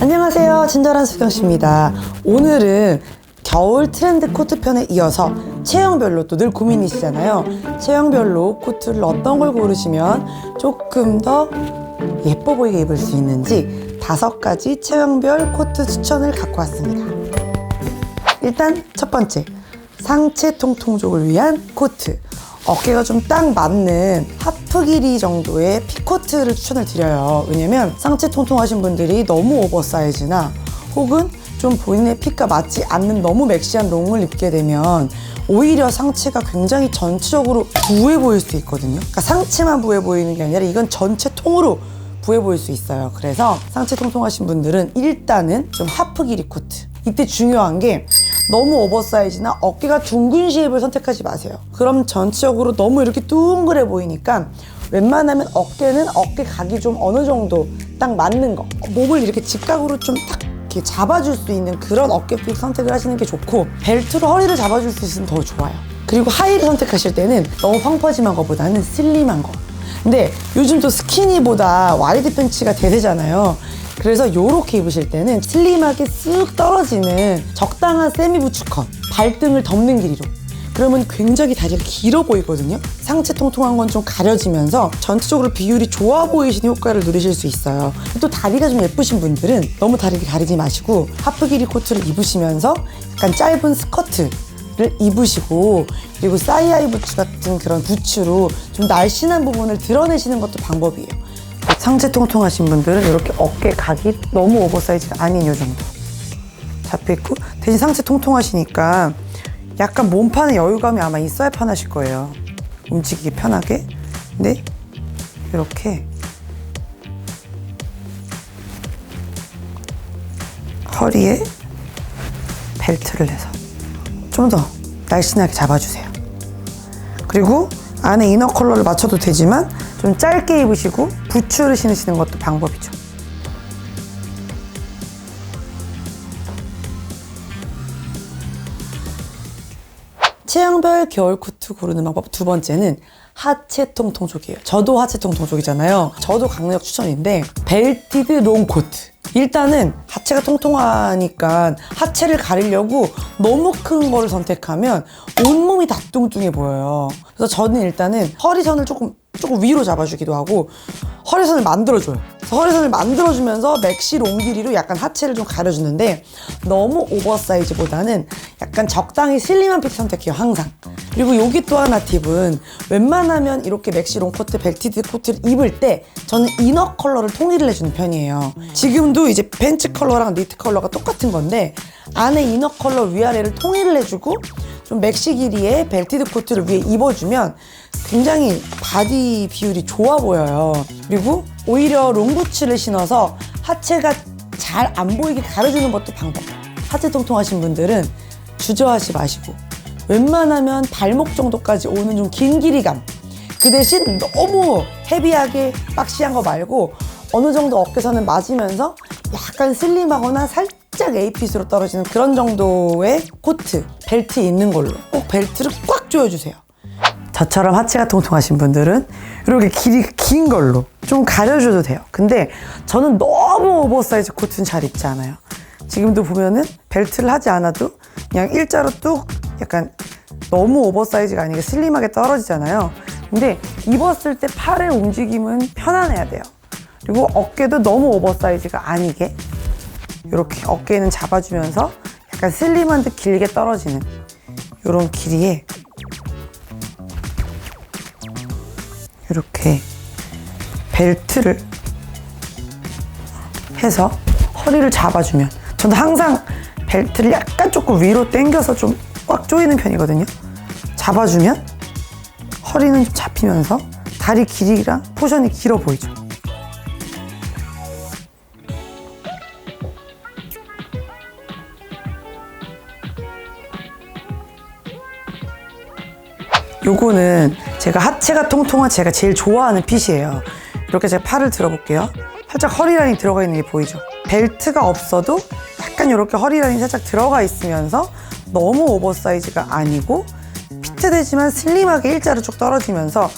안녕하세요. 친절한 수경씨입니다. 오늘은 겨울 트렌드 코트 편에 이어서 체형별로 또 늘 고민이시잖아요. 체형별로 코트를 어떤 걸 고르시면 조금 더 예뻐 보이게 입을 수 있는지 다섯 가지 체형별 코트 추천을 갖고 왔습니다. 일단 첫 번째 상체 통통족을 위한 코트 어깨가 좀 딱 맞는 하프 길이 정도의 피코트를 추천을 드려요 왜냐면 상체 통통하신 분들이 너무 오버사이즈나 혹은 좀 본인의 핏과 맞지 않는 너무 맥시한 롱을 입게 되면 오히려 상체가 굉장히 전체적으로 부해 보일 수 있거든요 그러니까 상체만 부해 보이는 게 아니라 이건 전체 통으로 부해 보일 수 있어요. 그래서 상체 통통하신 분들은 일단은 좀 하프 길이 코트. 이때 중요한 게 너무 오버사이즈나 어깨가 둥근 쉐입을 선택하지 마세요. 그럼 전체적으로 너무 이렇게 둥그레 보이니까 웬만하면 어깨는 어깨 각이 좀 어느 정도 딱 맞는 거. 몸을 이렇게 직각으로 좀딱 이렇게 잡아줄 수 있는 그런 어깨 핏 선택을 하시는 게 좋고 벨트로 허리를 잡아줄 수 있으면 더 좋아요. 그리고 하의를 선택하실 때는 너무 펑퍼짐한 것보다는 슬림한 거. 근데 요즘 또 스키니보다 와이드 팬츠가 대세잖아요. 그래서 요렇게 입으실 때는 슬림하게 쓱 떨어지는 적당한 세미 부츠컷, 발등을 덮는 길이로. 그러면 굉장히 다리가 길어 보이거든요. 상체 통통한 건 좀 가려지면서 전체적으로 비율이 좋아 보이시는 효과를 누리실 수 있어요. 또 다리가 좀 예쁘신 분들은 너무 다리를 가리지 마시고 하프 길이 코트를 입으시면서 약간 짧은 스커트 를 입으시고 그리고 사이아이 부츠 같은 그런 부츠로 좀 날씬한 부분을 드러내시는 것도 방법이에요. 상체 통통하신 분들은 이렇게 어깨 각이 너무 오버사이즈가 아닌 요 정도 잡혀 있고 대신 상체 통통하시니까 약간 몸판에 여유감이 아마 있어야 편하실 거예요. 움직이기 편하게. 근데 이렇게 허리에 벨트를 해서 좀 더 날씬하게 잡아주세요. 그리고 안에 이너 컬러를 맞춰도 되지만 좀 짧게 입으시고 부츠를 신으시는 것도 방법이죠. 체형별 겨울 코트 고르는 방법 두 번째는 하체 통통 족이에요. 저도 하체 통통 족이잖아요. 저도 강력 추천인데 벨티드 롱 코트. 일단은 하체가 통통하니까 하체를 가리려고 너무 큰 거를 선택하면 온몸이 다 뚱뚱해 보여요. 그래서 저는 일단은 허리선을 조금 조금 위로 잡아주기도 하고 허리선을 만들어줘요. 허리선을 만들어주면서 맥시 롱 길이로 약간 하체를 좀 가려주는데 너무 오버사이즈보다는 약간 적당히 슬림한 핏 선택해요 항상. 그리고 여기 또 하나 팁은 웬만하면 이렇게 맥시 롱 코트, 벨티드 코트를 입을 때 저는 이너 컬러를 통일을 해주는 편이에요. 지금도 이제 벤츠 컬러랑 니트 컬러가 똑같은 건데 안에 이너 컬러 위아래를 통일을 해주고 좀 맥시 길이의 벨티드 코트를 위에 입어주면 굉장히 바디 비율이 좋아 보여요. 그리고 오히려 롱부츠를 신어서 하체가 잘 안 보이게 가려주는 것도 방법. 하체 통통하신 분들은 주저하지 마시고 웬만하면 발목 정도까지 오는 좀 긴 길이감. 그 대신 너무 헤비하게 박시한 거 말고 어느 정도 어깨선을 맞으면서 약간 슬림하거나 살짝 에이핏으로 떨어지는 그런 정도의 코트, 벨트 있는 걸로 꼭 벨트를 꽉 조여주세요. 저처럼 하체가 통통하신 분들은 이렇게 길이 긴 걸로 좀 가려줘도 돼요. 근데 저는 너무 오버사이즈 코트는 잘 입지 않아요. 지금도 보면은 벨트를 하지 않아도 그냥 일자로 뚝 약간 너무 오버사이즈가 아니게 슬림하게 떨어지잖아요. 근데 입었을 때 팔의 움직임은 편안해야 돼요. 그리고 어깨도 너무 오버사이즈가 아니게 이렇게 어깨는 잡아주면서 약간 슬림한 듯 길게 떨어지는 이런 길이에 이렇게 벨트를 해서 허리를 잡아주면 저는 항상 벨트를 약간 조금 위로 당겨서 좀 꽉 조이는 편이거든요. 잡아주면 허리는 좀 잡히면서 다리 길이랑 포션이 길어 보이죠. 요거는 제가 하체가 통통한 제가 제일 좋아하는 핏이에요. 이렇게 제가 팔을 들어볼게요. 살짝 허리 라인이 들어가 있는 게 보이죠? 벨트가 없어도 약간 이렇게 허리 라인이 살짝 들어가 있으면서 너무 오버사이즈가 아니고 피트되지만 슬림하게 일자로 쭉 떨어지면서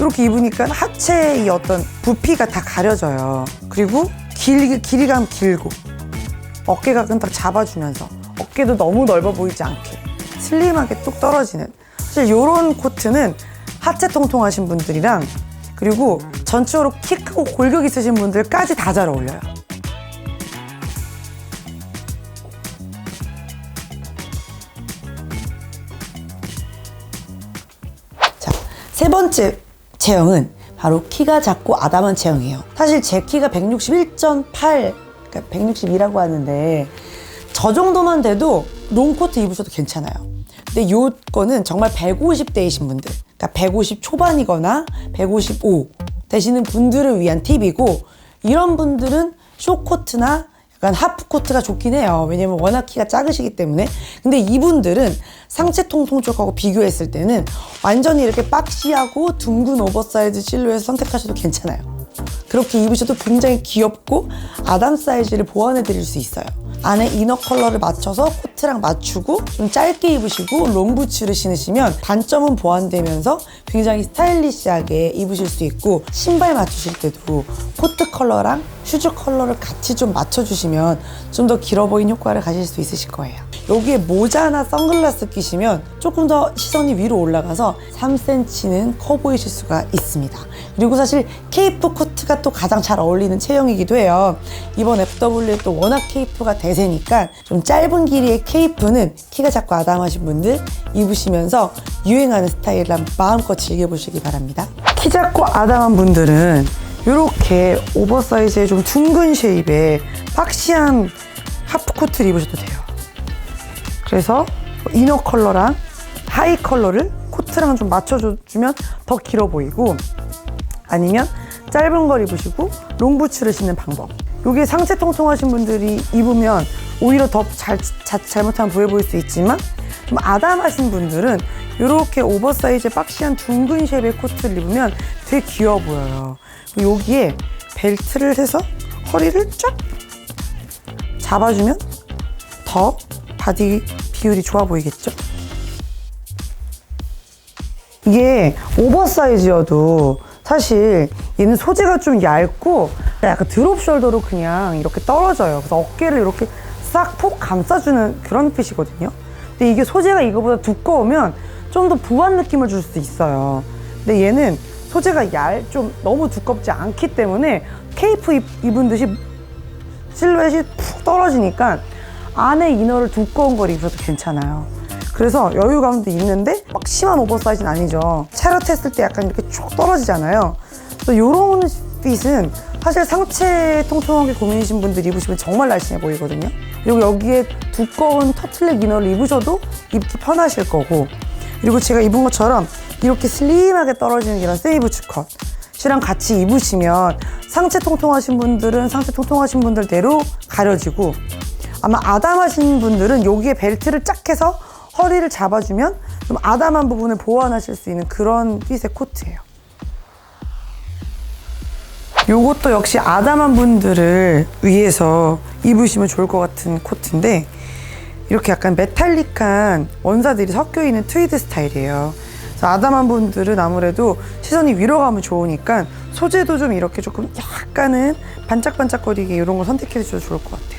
이렇게 입으니까 하체의 이 어떤 부피가 다 가려져요. 그리고 길, 길이감 길고 어깨각은 딱 잡아주면서 어깨도 너무 넓어 보이지 않게 슬림하게 뚝 떨어지는 사실 이런 코트는 하체 통통하신 분들이랑 그리고 전적으로 키 크고 골격 있으신 분들까지 다 잘 어울려요. 자, 세 번째 체형은 바로 키가 작고 아담한 체형이에요. 사실 제 키가 161.8, 그러니까 162라고 하는데 저 정도만 돼도 롱코트 입으셔도 괜찮아요. 근데 요 거는 정말 150대이신 분들, 그러니까 150 초반이거나 155 되시는 분들을 위한 팁이고 이런 분들은 쇼코트나 약간 하프코트가 좋긴 해요. 왜냐면 워낙 키가 작으시기 때문에. 근데 이분들은 상체 통통 쪽하고 비교했을 때는 완전히 이렇게 박시하고 둥근 오버사이즈 실루엣 선택하셔도 괜찮아요. 그렇게 입으셔도 굉장히 귀엽고 아담 사이즈를 보완해 드릴 수 있어요. 안에 이너 컬러를 맞춰서 코트랑 맞추고 좀 짧게 입으시고 롱부츠를 신으시면 단점은 보완되면서 굉장히 스타일리시하게 입으실 수 있고 신발 맞추실 때도 코트 컬러랑 슈즈 컬러를 같이 좀 맞춰주시면 좀 더 길어 보이는 효과를 가질 수 있으실 거예요. 여기에 모자나 선글라스 끼시면 조금 더 시선이 위로 올라가서 3cm는 커 보이실 수가 있습니다. 그리고 사실 케이프 코트가 또 가장 잘 어울리는 체형이기도 해요. 이번 FW에 또 워낙 케이프가 대세니까 좀 짧은 길이의 케이프는 키가 작고 아담하신 분들 입으시면서 유행하는 스타일을 마음껏 즐겨보시기 바랍니다. 키 작고 아담한 분들은 이렇게 오버사이즈의 좀 둥근 쉐입의 박시한 하프코트를 입으셔도 돼요. 그래서 이너 컬러랑 하이 컬러를 코트랑 좀 맞춰주면 더 길어 보이고 아니면 짧은 걸 입으시고 롱부츠를 신는 방법. 이게 상체 통통하신 분들이 입으면 오히려 더 잘, 자, 잘못하면 부해 보일 수 있지만 좀 아담하신 분들은 이렇게 오버사이즈 박시한 둥근 쉐입의 코트를 입으면 되게 귀여워 보여요. 여기에 벨트를 해서 허리를 쫙 잡아주면 더 바디 비율이 좋아 보이겠죠? 이게 오버사이즈여도 사실 얘는 소재가 좀 얇고 약간 드롭 숄더로 그냥 이렇게 떨어져요. 그래서 어깨를 이렇게 싹 폭 감싸주는 그런 핏이거든요. 근데 이게 소재가 이거보다 두꺼우면 좀 더 부한 느낌을 줄 수 있어요. 근데 얘는 소재가 얇, 좀 너무 두껍지 않기 때문에 케이프 입, 입은 듯이 실루엣이 푹 떨어지니까 안에 이너를 두꺼운 걸 입어도 괜찮아요. 그래서 여유감도 있는데 막 심한 오버사이즈는 아니죠. 차렷 했을 때 약간 이렇게 쭉 떨어지잖아요. 그래서 이런 핏은 사실 상체 통통하게 고민이신 분들 입으시면 정말 날씬해 보이거든요. 그리고 여기에 두꺼운 터틀넥 이너를 입으셔도 입기 편하실 거고 그리고 제가 입은 것처럼 이렇게 슬림하게 떨어지는 이런 세이브츠 컷 이랑 같이 입으시면 상체 통통하신 분들은 상체 통통하신 분들대로 가려지고 아마 아담하신 분들은 여기에 벨트를 쫙 해서 허리를 잡아주면 좀 아담한 부분을 보완하실 수 있는 그런 핏의 코트예요. 요것도 역시 아담한 분들을 위해서 입으시면 좋을 것 같은 코트인데 이렇게 약간 메탈릭한 원사들이 섞여 있는 트위드 스타일이에요. 아담한 분들은 아무래도 시선이 위로 가면 좋으니까 소재도 좀 이렇게 조금 약간은 반짝반짝거리게 이런 거 선택해 주셔도 좋을 것 같아요.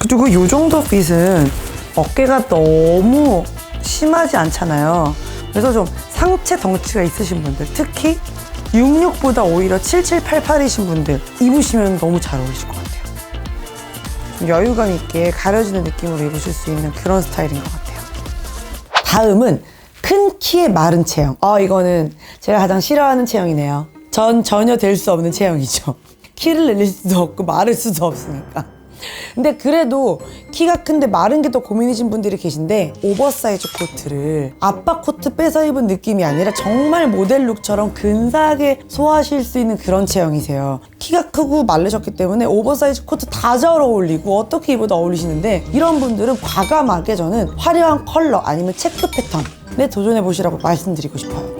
그리고 이 정도 핏은 어깨가 너무 심하지 않잖아요. 그래서 좀 상체 덩치가 있으신 분들, 특히 66보다 오히려 7788이신 분들 입으시면 너무 잘 어울리실 것 같아요. 좀 여유감 있게 가려지는 느낌으로 입으실 수 있는 그런 스타일인 것 같아요. 다음은 큰 키의 마른 체형. 아, 이거는 제가 가장 싫어하는 체형이네요. 전 전혀 될 수 없는 체형이죠. 키를 늘릴 수도 없고 마를 수도 없으니까. 근데 그래도 키가 큰데 마른 게 더 고민이신 분들이 계신데 오버사이즈 코트를 아빠 코트 빼서 입은 느낌이 아니라 정말 모델룩처럼 근사하게 소화하실 수 있는 그런 체형이세요. 키가 크고 마르셨기 때문에 오버사이즈 코트 다 잘 어울리고 어떻게 입어도 어울리시는데 이런 분들은 과감하게 저는 화려한 컬러 아니면 체크 패턴에 도전해 보시라고 말씀드리고 싶어요.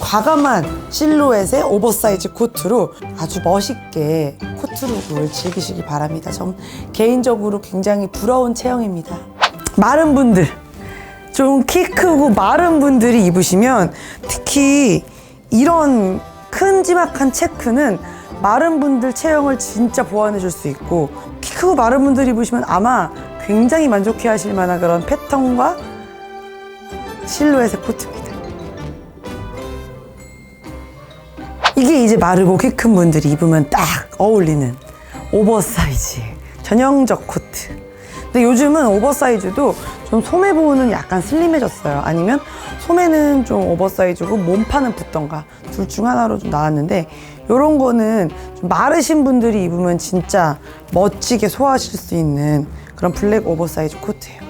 과감한 실루엣의 오버사이즈 코트로 아주 멋있게 코트룩을 즐기시기 바랍니다. 전 개인적으로 굉장히 부러운 체형입니다. 마른 분들, 좀 키 크고 마른 분들이 입으시면 특히 이런 큼지막한 체크는 마른 분들 체형을 진짜 보완해 줄 수 있고 키키 크고 마른 분들이 입으시면 아마 굉장히 만족해 하실 만한 그런 패턴과 실루엣의 코트입니다. 이게 이제 마르고 키 큰 분들이 입으면 딱 어울리는 오버사이즈 전형적 코트. 근데 요즘은 오버사이즈도 좀 소매 부분은 약간 슬림해졌어요. 아니면 소매는 좀 오버사이즈고 몸판은 붙던가 둘 중 하나로 좀 나왔는데 이런 거는 좀 마르신 분들이 입으면 진짜 멋지게 소화하실 수 있는 그런 블랙 오버사이즈 코트예요.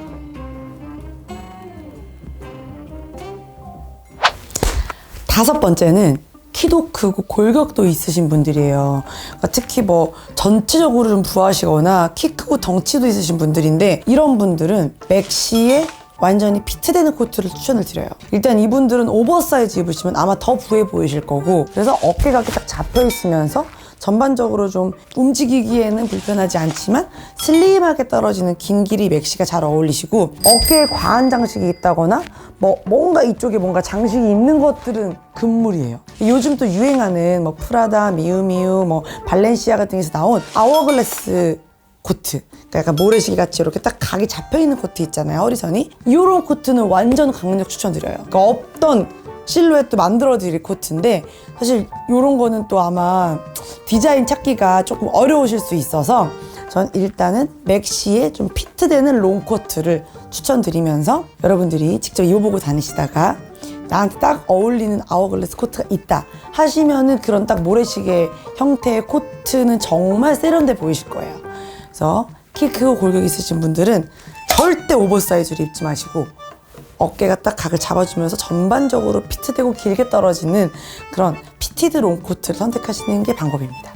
다섯 번째는 키도 크고 골격도 있으신 분들이에요. 그러니까 특히 뭐 전체적으로 좀 부하시거나 키 크고 덩치도 있으신 분들인데 이런 분들은 맥시에 완전히 피트되는 코트를 추천을 드려요. 일단 이분들은 오버사이즈 입으시면 아마 더 부해 보이실 거고 그래서 어깨가 딱 잡혀 있으면서 전반적으로 좀 움직이기에는 불편하지 않지만 슬림하게 떨어지는 긴 길이 맥시가 잘 어울리시고 어깨에 과한 장식이 있다거나 뭐 뭔가 이쪽에 뭔가 장식이 있는 것들은 금물이에요. 요즘 또 유행하는 뭐 프라다, 미우미우, 뭐 발렌시아 같은 데서 나온 아워글래스 코트. 그러니까 약간 모래시계 같이 이렇게 딱 각이 잡혀 있는 코트 있잖아요. 허리선이. 이런 코트는 완전 강력 추천드려요. 그러니까 없던 실루엣도 만들어 드릴 코트인데 사실 이런 거는 또 아마 디자인 찾기가 조금 어려우실 수 있어서 전 일단은 맥시에 좀 피트되는 롱코트를 추천드리면서 여러분들이 직접 입어보고 다니시다가 나한테 딱 어울리는 아워글래스 코트가 있다 하시면은 그런 딱 모래시계 형태의 코트는 정말 세련돼 보이실 거예요. 그래서 키 크고 골격 있으신 분들은 절대 오버사이즈를 입지 마시고 어깨가 딱 각을 잡아주면서 전반적으로 피트되고 길게 떨어지는 그런 피티드 롱코트를 선택하시는 게 방법입니다.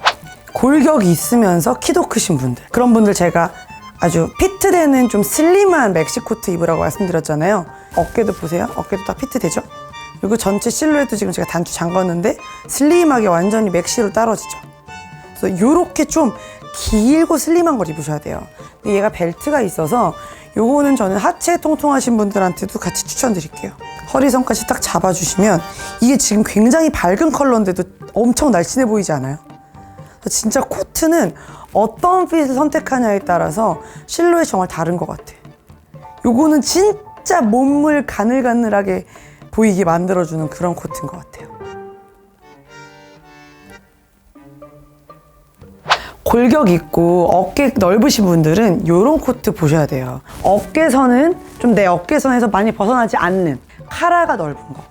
골격이 있으면서 키도 크신 분들 그런 분들 제가 아주 피트되는 좀 슬림한 맥시코트 입으라고 말씀드렸잖아요. 어깨도 보세요. 어깨도 딱 피트되죠? 그리고 전체 실루엣도 지금 제가 단추 잠궜는데 슬림하게 완전히 맥시로 떨어지죠. 그래서 이렇게 좀 길고 슬림한 걸 입으셔야 돼요. 근데 얘가 벨트가 있어서 요거는 저는 하체 통통하신 분들한테도 같이 추천드릴게요. 허리선까지 딱 잡아주시면 이게 지금 굉장히 밝은 컬러인데도 엄청 날씬해 보이지 않아요? 진짜 코트는 어떤 핏을 선택하냐에 따라서 실루엣이 정말 다른 것 같아. 요거는 진짜 몸을 가늘가늘하게 보이게 만들어주는 그런 코트인 것 같아요. 골격 있고 어깨 넓으신 분들은 이런 코트 보셔야 돼요. 어깨선은 좀 내 어깨선에서 많이 벗어나지 않는 카라가 넓은 거.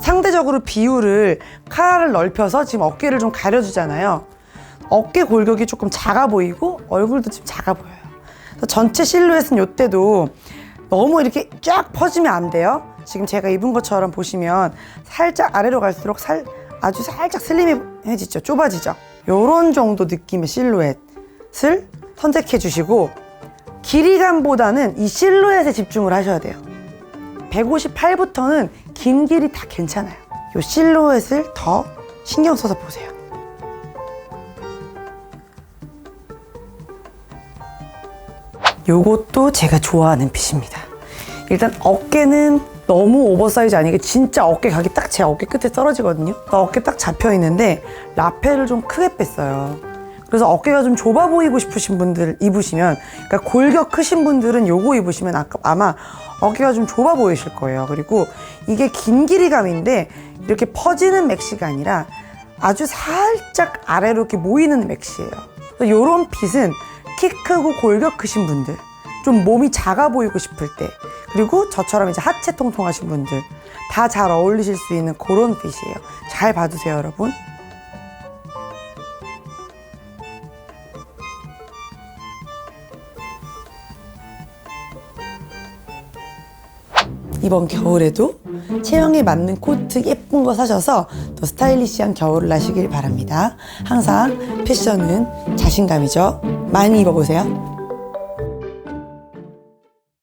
상대적으로 비율을 카라를 넓혀서 지금 어깨를 좀 가려주잖아요. 어깨 골격이 조금 작아 보이고 얼굴도 좀 작아 보여요. 전체 실루엣은 이때도 너무 이렇게 쫙 퍼지면 안 돼요. 지금 제가 입은 것처럼 보시면 살짝 아래로 갈수록 살 아주 살짝 슬림해지죠. 좁아지죠. 요런 정도 느낌의 실루엣을 선택해 주시고 길이감보다는 이 실루엣에 집중을 하셔야 돼요. 158부터는 긴 길이 다 괜찮아요. 요 실루엣을 더 신경 써서 보세요. 요것도 제가 좋아하는 핏입니다. 일단 어깨는 너무 오버사이즈 아니게 진짜 어깨 각이 딱 제 어깨 끝에 떨어지거든요. 어깨 딱 잡혀 있는데 라펠을 좀 크게 뺐어요. 그래서 어깨가 좀 좁아 보이고 싶으신 분들 입으시면, 그러니까 골격 크신 분들은 요거 입으시면 아마 어깨가 좀 좁아 보이실 거예요. 그리고 이게 긴 길이감인데 이렇게 퍼지는 맥시가 아니라 아주 살짝 아래로 이렇게 모이는 맥시예요. 요런 핏은 키 크고 골격 크신 분들, 좀 몸이 작아 보이고 싶을 때, 그리고 저처럼 이제 하체 통통하신 분들 다 잘 어울리실 수 있는 그런 핏이에요. 잘 봐두세요, 여러분. 이번 겨울에도 체형에 맞는 코트 예쁜 거 사셔서 또 스타일리시한 겨울을 나시길 바랍니다. 항상 패션은 자신감이죠. 많이 입어보세요.